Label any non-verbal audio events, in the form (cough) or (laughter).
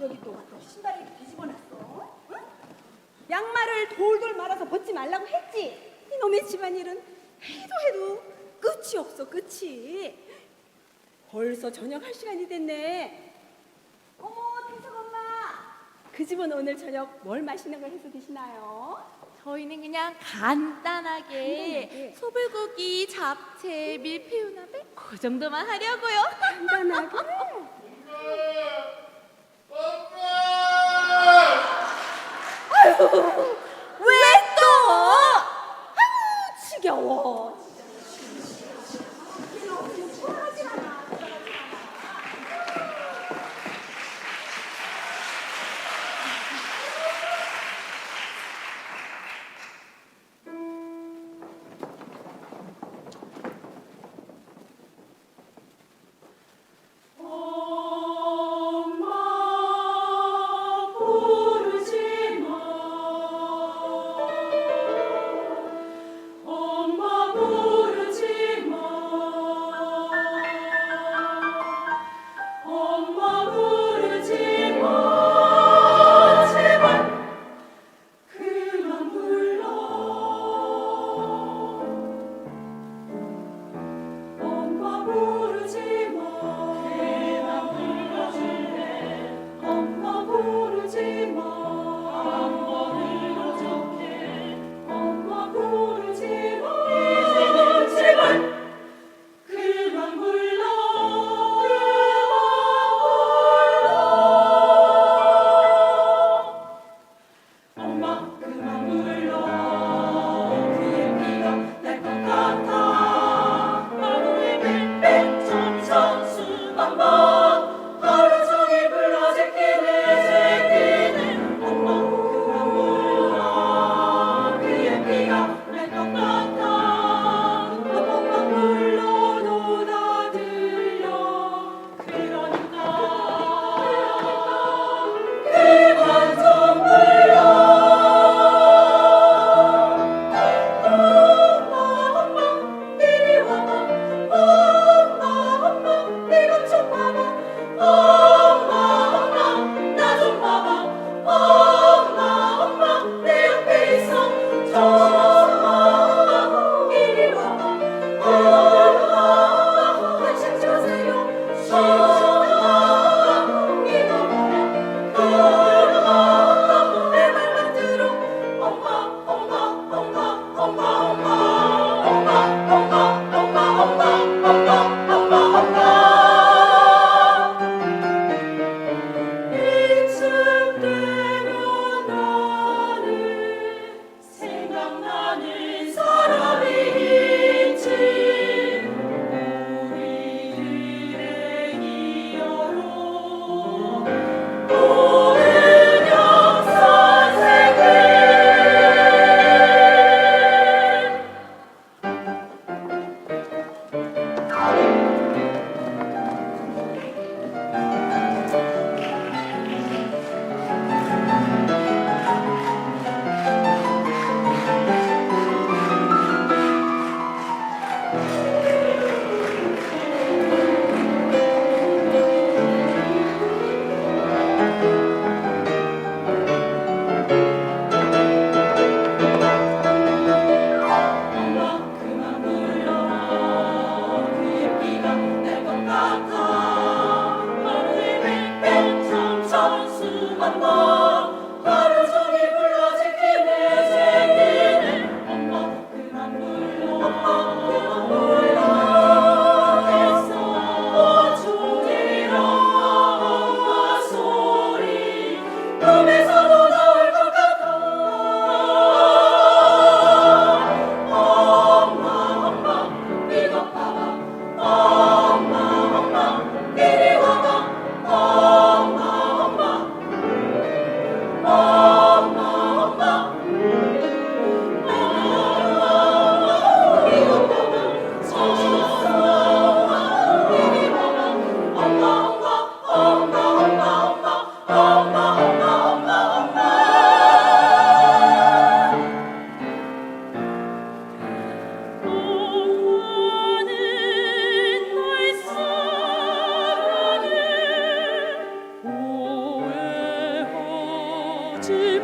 여기 또또 신발을 이렇게 뒤집어 놨어. 응? 양말을 돌돌 말아서 벗지 말라고 했지. 이놈의 집안일은 해도 해도 끝이 없어 끝이. 벌써 저녁할 시간이 됐네. 어머 태석 엄마. 그 집은 오늘 저녁 뭘 맛있는 걸 해서 드시나요? 저희는 그냥 간단하게 간단하게. 소불고기, 잡채, 밀푀유나베 그 정도만 하려고요. (laughs) 말씀만 나 ti